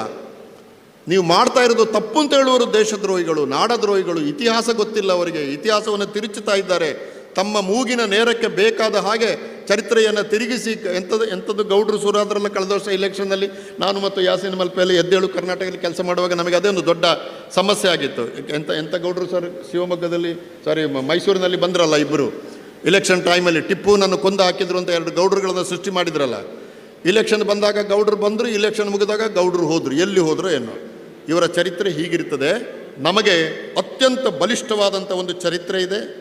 Speaker 1: ನೀವು ಮಾಡ್ತಾ ಇರೋದು ತಪ್ಪು ಅಂತ ಹೇಳುವರು ದೇಶದ್ರೋಹಿಗಳು, ನಾಡದ್ರೋಹಿಗಳು, ಇತಿಹಾಸ ಗೊತ್ತಿಲ್ಲ ಅವರಿಗೆ, ಇತಿಹಾಸವನ್ನು ತಿರುಚುತ್ತಾ ಇದ್ದಾರೆ. ತಮ್ಮ ಮೂಗಿನ ನೇರಕ್ಕೆ ಬೇಕಾದ ಹಾಗೆ ಚರಿತ್ರೆಯನ್ನು ತಿರುಗಿಸಿ ಎಂಥದ್ದು ಎಂಥದ್ದು ಗೌಡ್ರು ಸುರಾದ್ರಲ್ಲ ಕಳೆದ ವರ್ಷ ಇಲೆಕ್ಷನ್ನಲ್ಲಿ ನಾನು ಮತ್ತು ಯಾಸಿನ್ ಮಲ್ಪೆಯಲ್ಲಿ ಎದ್ದೇಳು ಕರ್ನಾಟಕದಲ್ಲಿ ಕೆಲಸ ಮಾಡುವಾಗ ನಮಗೆ ಅದೇ ಒಂದು ದೊಡ್ಡ ಸಮಸ್ಯೆ ಆಗಿತ್ತು. ಎಂಥ ಎಂಥ ಗೌಡ್ರು ಸರ್, ಶಿವಮೊಗ್ಗದಲ್ಲಿ ಸಾರಿ ಮೈಸೂರಿನಲ್ಲಿ ಬಂದ್ರಲ್ಲ ಇಬ್ಬರು ಇಲೆಕ್ಷನ್ ಟೈಮಲ್ಲಿ ಟಿಪ್ಪು ನನ್ನ ಕೊಂದು ಹಾಕಿದ್ರು ಅಂತ ಎರಡು ಗೌಡ್ರುಗಳನ್ನು ಸೃಷ್ಟಿ ಮಾಡಿದ್ರಲ್ಲ. ಇಲೆಕ್ಷನ್ ಬಂದಾಗ ಗೌಡ್ರು ಬಂದರು ಇಲೆಕ್ಷನ್ ಮುಗಿದಾಗ ಗೌಡ್ರು ಹೋದರು. ಎಲ್ಲಿ ಹೋದರು ಏನು? ಇವರ ಚರಿತ್ರೆ ಹೀಗಿರ್ತದೆ. ನಮಗೆ ಅತ್ಯಂತ ಬಲಿಷ್ಠವಾದಂಥ ಒಂದು ಚರಿತ್ರೆ ಇದೆ.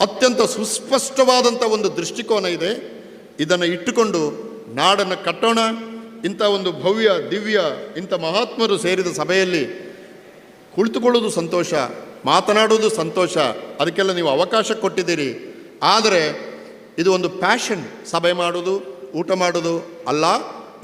Speaker 1: ಅತ್ಯಂತ ಸುಸ್ಪಷ್ಟವಾದಂಥ ಒಂದು ದೃಷ್ಟಿಕೋನ ಇದೆ. ಇದನ್ನು ಇಟ್ಟುಕೊಂಡು ನಾಡನ್ನು ಕಟ್ಟೋಣ. ಇಂಥ ಒಂದು ಭವ್ಯ, ದಿವ್ಯ, ಇಂಥ ಮಹಾತ್ಮರು ಸೇರಿದ ಸಭೆಯಲ್ಲಿ ಕುಳಿತುಕೊಳ್ಳೋದು ಸಂತೋಷ, ಮಾತನಾಡುವುದು ಸಂತೋಷ. ಅದಕ್ಕೆಲ್ಲ ನೀವು ಅವಕಾಶ ಕೊಟ್ಟಿದ್ದೀರಿ. ಆದರೆ ಇದು ಒಂದು ಪ್ಯಾಷನ್ ಸಭೆ ಮಾಡೋದು ಊಟ ಮಾಡೋದು ಅಲ್ಲ.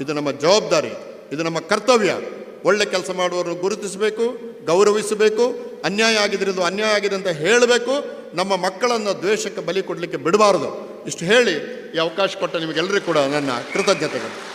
Speaker 1: ಇದು ನಮ್ಮ ಜವಾಬ್ದಾರಿ. ಇದು ನಮ್ಮ ಕರ್ತವ್ಯ. ಒಳ್ಳೆ ಕೆಲಸ ಮಾಡುವವರನ್ನು ಗುರುತಿಸಬೇಕು, ಗೌರವಿಸಬೇಕು, ಅನ್ಯಾಯ ಆಗಿದ್ರೆ ಇದು ಅನ್ಯಾಯ ಆಗಿದೆ ಅಂತ ಹೇಳಬೇಕು. ನಮ್ಮ ಮಕ್ಕಳನ್ನು ದ್ವೇಷಕ್ಕೆ ಬಲಿ ಕೊಡಲಿಕ್ಕೆ ಬಿಡಬಾರದು. ಇಷ್ಟು ಹೇಳಿ ಈ ಅವಕಾಶ ಕೊಟ್ಟ ನಿಮಗೆಲ್ಲರಿಗೂ ಕೂಡ ನನ್ನ ಕೃತಜ್ಞತೆಗಳು.